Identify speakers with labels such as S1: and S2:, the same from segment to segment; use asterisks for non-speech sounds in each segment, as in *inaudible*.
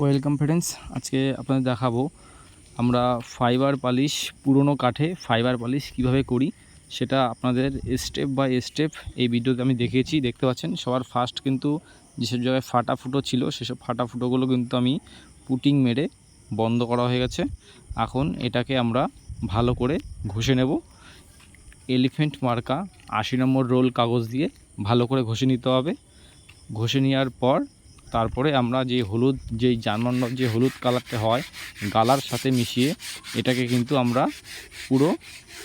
S1: Welcome friends, আজকে আপনাদের দেখাবো আমরা ফাইবার পালিশ, পুরনো কাঠে ফাইবার পালিশ কীভাবে করি, সেটা আপনাদের স্টেপ বাই স্টেপ এই ভিডিওতে আমি দেখিয়েছি, দেখতে পাচ্ছেন? সবার ফার্স্ট কিন্তু যেসব জায়গায় ফাটা ফুটো ছিল, সেসব ফাটা ফুটোগুলো কিন্তু আমি পুটিং মেরে বন্ধ করা হয়ে গেছে। এখন এটাকে আমরা ভালো করে ঘষে নেব। এলিফেন্ট মার্কা আশি নম্বর রোল কাগজ দিয়ে ভালো করে ঘষে নিতে হবে। ঘষে নেওয়ার পর তারপরে আমরা যে হলুদ যেই জার্মান, যে হলুদ কালারটা হয়, গালার সাথে মিশিয়ে এটাকে কিন্তু আমরা পুরো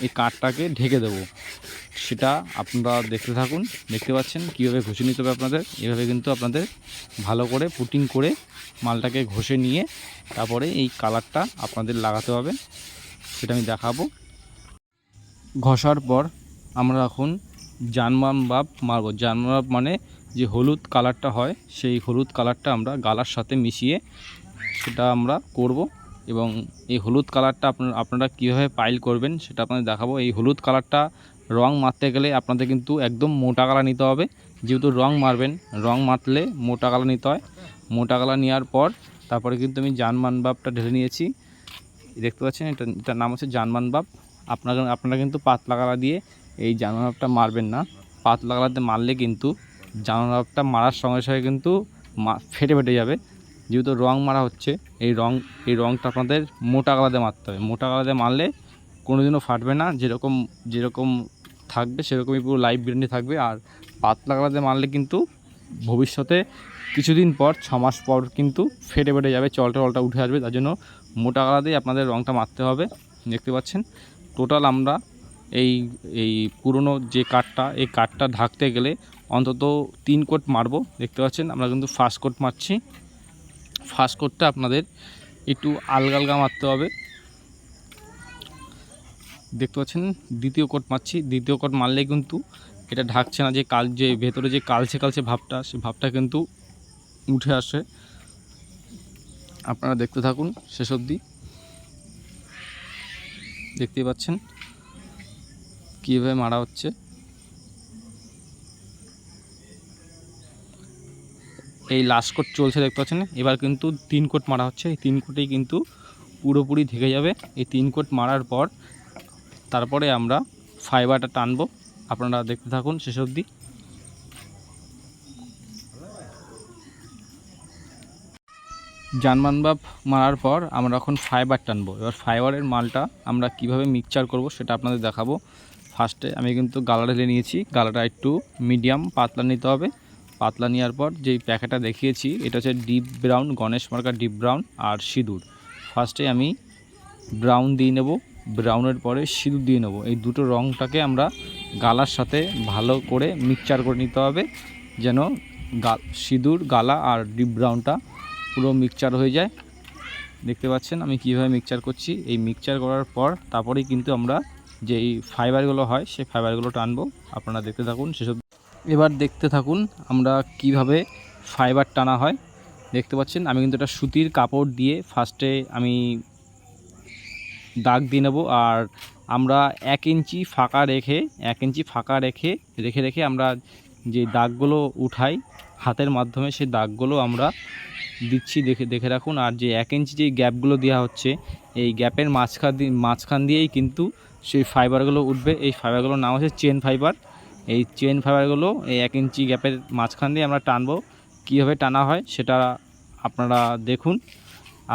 S1: এই কাঠটাকে ঢেকে দেব। সেটা আপনারা দেখতে থাকুন, দেখতে পাচ্ছেন কীভাবে ঘষে নিতে হবে আপনাদের। এভাবে কিন্তু আপনাদের ভালো করে পুটিং করে মালটাকে ঘষে নিয়ে তারপরে এই কালারটা আপনাদের লাগাতে হবে। সেটা আমি দেখাবো। ঘষার পর আমরা এখন জানমান বাপ মারব। জানমান মানে যে হলুদ কালারটা হয়, সেই হলুদ কালারটা আমরা গালার সাথে মিশিয়ে সেটা আমরা করব এবং এই হলুদ কালারটা আপনার, আপনারা কীভাবে পাইল করবেন সেটা আপনাদের দেখাবো। এই হলুদ কালারটা রং মারতে গেলে আপনাদের কিন্তু একদম মোটা কালার নিতে হবে। যেহেতু রং মারবেন, রং মারলে মোটা কালার নিতে হয়। মোটা কালার নেওয়ার পর তারপরে কিন্তু আমি জানমান বাপটা ঢেলে নিয়েছি। দেখতে পাচ্ছেন এটা, এটার নাম হচ্ছে জানমান বাপ। আপনারা আপনারা কিন্তু পাতলা কালা দিয়ে এই জানমান বাপটা মারবেন না। পাতলা কালাতে মারলে কিন্তু বাপটা মারার সঙ্গে সঙ্গে কিন্তু ফেটে ফেটে যাবে। যেহেতু রং মারা হচ্ছে, এই রং, এই রংটা আপনাদের মোটা কালাতে মারতে হবে। মোটা কালাতে মারলে কোনোদিনও ফাটবে না। যেরকম যেরকম থাকবে, সেরকমই পুরো লাইফ গ্যারেন্টি থাকবে। আর পাতলা কালাতে মারলে কিন্তু ভবিষ্যতে কিছুদিন পর, ছ মাস পর কিন্তু ফেটে ফেটে যাবে, চলটা টলটা উঠে আসবে। তার জন্য মোটা কালাতেই আপনাদের রংটা মারতে হবে। দেখতে পাচ্ছেন? টোটাল আমরা এই এই পুরনো যে কাঠটা, এই কাঠটা ঢাকতে গেলে অন্তত তিন কোট মারবো, দেখতে পাচ্ছেন? আমরা কিন্তু ফার্স্ট কোট মারছি। ফার্স্ট কোটটা আপনাদের একটু আলগা আলগা মারতে হবে। দেখতে পাচ্ছেন? দ্বিতীয় কোট মারছি। দ্বিতীয় কোট মারলে কিন্তু এটা ঢাকছে না, যে কাল, যে ভেতরে যে কালছে কালছে ভাবটা, সে ভাবটা কিন্তু উঠে আসে। আপনারা দেখতে থাকুন শেষ অবধি। দেখতেই পাচ্ছেন? কীভাবে মারা হচ্ছে? এই লাস্ট কোট চলছে, দেখতে পাচ্ছেন? এবার কিন্তু তিন কোট মারা হচ্ছে। এই তিন কোটেই কিন্তু পুরোপুরি ঢেকে যাবে। এই তিন কোট মারার পর তারপরে আমরা ফাইবারটা টানবো। আপনারা দেখতে থাকুন শেষ অবধি। জানমান বাপ মারার পর আমরা এখন ফাইবার টানবো। এবার ফাইবারের মালটা আমরা কীভাবে মিক্সচার করব সেটা আপনাদের দেখাবো। ফার্স্টে আমি কিন্তু গালা ঢেলে নিয়েছি। গালাটা একটু মিডিয়াম পাতলা নিতে হবে। পাতলা নেওয়ার পর যেই প্যাকেটটা দেখিয়েছি, এটা হচ্ছে deep brown Ganesh marker deep brown আর সিঁদুর। ফার্স্টে আমি ব্রাউন দিয়ে নেব। ব্রাউনের পরে সিঁদুর দিয়ে নেব। এই দুটো রঙটাকে আমরা গালার সাথে ভালো করে মিক্সচার করে নিতে হবে, যেন গা, সিঁদুর, গালা আর ডিপ ব্রাউনটা পুরো মিক্সচার হয়ে যায়। দেখতে পাচ্ছেন আমি কীভাবে মিক্সচার করছি? এই মিক্সচার করার পর তারপরেই কিন্তু আমরা যেই ফাইবারগুলো হয়, সেই ফাইবারগুলো টানবো। আপনারা দেখতে থাকুন, সেসব এবার দেখতে থাকুন আমরা কীভাবে ফাইবার টানা হয়। দেখতে পাচ্ছেন, আমি কিন্তু এটা সুতির কাপড় দিয়ে ফার্স্টে আমি দাগ দিয়ে নেব আর আমরা এক ইঞ্চি ফাঁকা রেখে, এক ইঞ্চি ফাঁকা রেখে রেখে রেখে আমরা যে দাগগুলো উঠাই, হাতের মাধ্যমে সেই দাগগুলো আমরা দিচ্ছি, দেখে দেখে রাখুন। আর যে এক ইঞ্চি যে গ্যাপগুলো দেওয়া হচ্ছে, এই গ্যাপের মাঝখান দিয়ে, মাঝখান দিয়েই কিন্তু সেই ফাইবারগুলো উঠবে। এই ফাইবারগুলোর নাম হচ্ছে চেন ফাইবার এই চেন ফাইবারগুলো এই এক ইঞ্চি গ্যাপের মাঝখান দিয়ে আমরা টানবো। কীভাবে টানা হয় সেটা আপনারা দেখুন।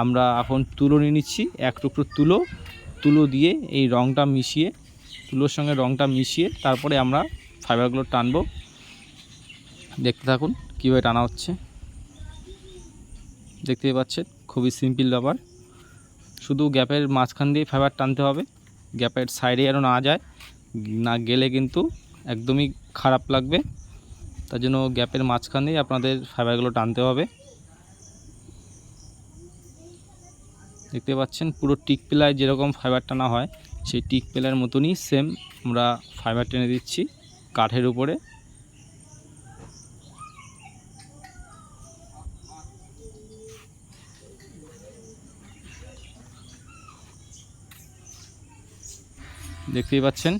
S1: আমরা এখন তুলো নিয়ে নিচ্ছি, এক টুকরো তুলো। তুলো দিয়ে এই রঙটা মিশিয়ে, তুলোর সঙ্গে রঙটা মিশিয়ে তারপরে আমরা ফাইবারগুলো টানবো। দেখতে থাকুন কীভাবে টানা হচ্ছে। দেখতেই পাচ্ছেন, খুবই সিম্পল ব্যাপার। শুধু গ্যাপের মাঝখান দিয়ে ফাইবার টানতে হবে। গ্যাপের সাইডে যেন না যায়, না গেলে কিন্তু একদমই খারাপ লাগবে। তার জন্য গ্যাপের মাঝখানেই আপনাদের ফাইবারগুলো টানতে হবে। দেখতে পাচ্ছেন পুরো টিক পিলায় যেরকম ফাইবার টানা হয়, সেই টিক পিলার মতনই সেম আমরা ফাইবার টেনে দিচ্ছি কাঠের উপরে। দেখতেই পাচ্ছেন।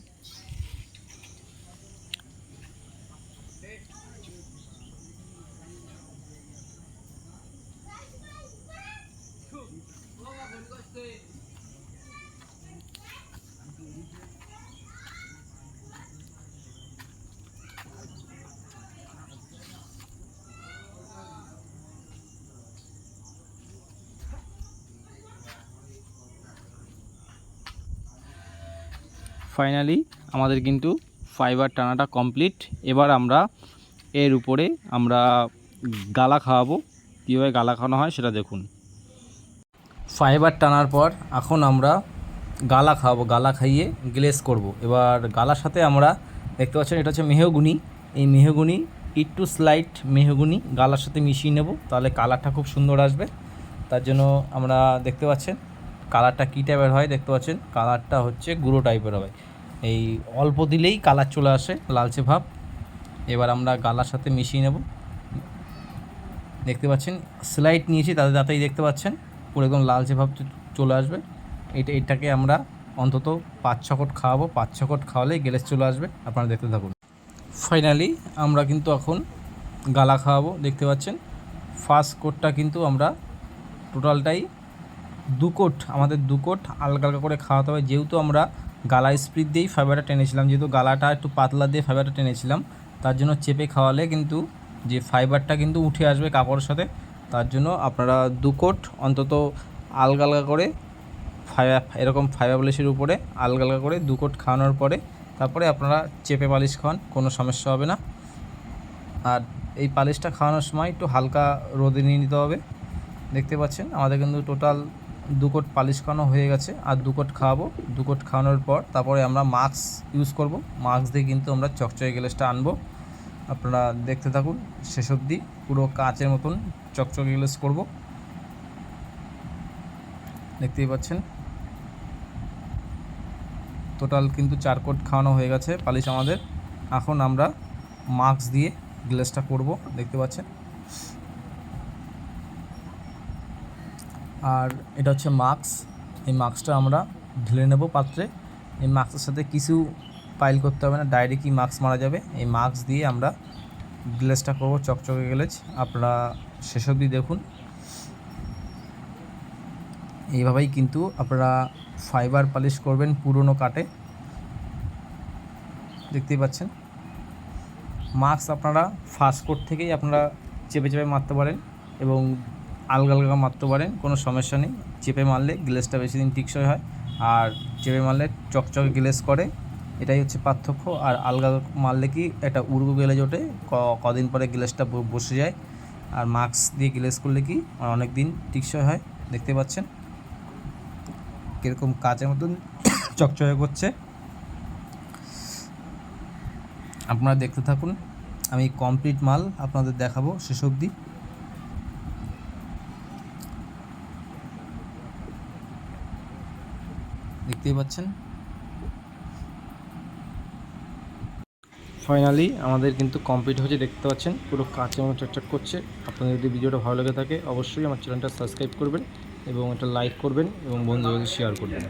S1: ফাইনালি আমাদের কিন্তু ফাইবার টানাটা কমপ্লিট এবার আমরা এর উপরে আমরা গালা খাওয়াবো। কীভাবে গালা খাওয়ানো হয় সেটা দেখুন। ফাইবার টানার পর এখন আমরা গালা খাওয়াবো, গালা খাইয়ে গ্লেস করব। এবার গালার সাথে আমরা দেখতে পাচ্ছেন, এটা হচ্ছে মেহগুনি। এই মেহগুনি, একটু স্লাইট মেহগুনি গালার সাথে মিশিয়ে নেব, তাহলে কালারটা খুব সুন্দর আসবে। তার জন্য আমরা দেখতে পাচ্ছেন কালারটা কী টাইপের হয় দেখতে পাচ্ছেন? কালারটা হচ্ছে গুঁড়ো টাইপের হয়। এই অল্প দিলেই কালার চলে আসে, লালচে ভাব। এবার আমরা গালার সাথে মিশিয়ে নেব। দেখতে পাচ্ছেন স্লাইড নিয়েছি, তাতে তাতেই দেখতে পাচ্ছেন, পুরো একদম লালচে ভাব চলে আসবে। এটা, এটাকে আমরা অন্তত পাঁচ ছ কোট খাওয়াবো। পাঁচ ছ কোট খাওয়ালেই গ্যালেস চলে আসবে। আপনারা দেখতে থাকুন। ফাইনালি আমরা কিন্তু এখন গালা খাওয়াবো। দেখতে পাচ্ছেন ফার্স্ট কোটটা কিন্তু আমরা টোটালটাই দু কোট, আমাদের দু কোট হালকা হালকা করে খাওয়াতে হবে। যেহেতু আমরা গালা স্প্রিড দিয়েই ফাইবারটা টেনেছিলাম, যেহেতু গালাটা একটু পাতলা দিয়ে ফাইবারটা টেনেছিলাম, তার জন্য চেপে খাওয়ালে কিন্তু যে ফাইবারটা কিন্তু উঠে আসবে কাপড়ের সাথে, তার জন্য আপনারা দু কোট অন্তত আলগা আলগা করে ফাইবার এরকম ফাইবার পলিশের উপরে আলগা আলগা করে দু কোট খাওয়ানোর পরে, তারপরে আপনারা চেপে পালিশ খাওয়ান, কোনো সমস্যা হবে না। আর এই পালিশটা খাওয়ানোর সময় একটু হালকা রোদে নিয়ে নিতে হবে। দেখতে পাচ্ছেন, আমাদের কিন্তু টোটাল দু কোট পালিশ খাওয়ানো হয়ে গেছে, আর দু কোট খাওয়াবো। দু কোট খাওয়ানোর পর তারপরে আমরা মাস্ক ইউজ করব। মাস্ক দিয়ে কিন্তু আমরা চকচকে গ্যালেসটা আনব। আপনারা দেখতে থাকুন, শেষ অবধি পুরো কাচের মতন চকচকে গ্যালেস করব। দেখতেই পাচ্ছেন। টোটাল কিন্তু চার কোট খাওয়ানো হয়ে গেছে পালিশ আমাদের। এখন আমরা মাস্ক দিয়ে গ্লেসটা করব। দেখতে পাচ্ছেন। আর এটা হচ্ছে মাস্ক এই মাস্কটা আমরা ঢেলে নেব পাত্রে। এই মাস্কের সাথে কিছু পাইল করতে হবে না ডাইরেক্টই মাস্ক মারা যাবে। এই মাস্ক দিয়ে আমরা গ্লেসটা করব চকচকে গ্লেজ আপনারা শেষ অবধি দেখুন। এইভাবেই কিন্তু আপনারা ফাইবার পালিশ করবেন পুরনো কাটে দেখতেই পাচ্ছেন। মাস্ক আপনারা ফাস্ট কোট থেকেই আপনারা চেপে চেপে মারতে পারেন এবং আলগা আলগা মারতে পারেন কোনো সমস্যা নেই। চেপে মারলে গ্লেসটা বেশি দিন টিকসই হয়। আর চেপে মারলে চকচকে গ্লেস করে, এটাই হচ্ছে পার্থক্য। আর আলগা মারলে কি একটা উড়গু গ্লেজ ওঠে ক- কদিন পরে গ্লেসটা বসে যায়। আর মাস্ক দিয়ে গ্লেস করলে কি অনেক দিন টিকসই হয়, দেখতে পাচ্ছেন। কীরকম কাচের মতন *coughs* চকচকে করছে। আপনারা দেখতে থাকুন। আমি কমপ্লিট মাল আপনাদের দেখাবো শেষ অবধি। দেখতেই পাচ্ছেন। ফাইনালি আমাদের কিন্তু কমপ্লিট হয়েছে, দেখতে পাচ্ছেন। পুরো কাজ মতো চকচক করছে। আপনাদের যদি ভিডিওটা ভালো লেগে থাকে, অবশ্যই আমার চ্যানেলটা সাবস্ক্রাইব করবেন এবং এটা লাইক করবেন এবং বন্ধুদের শেয়ার করবেন।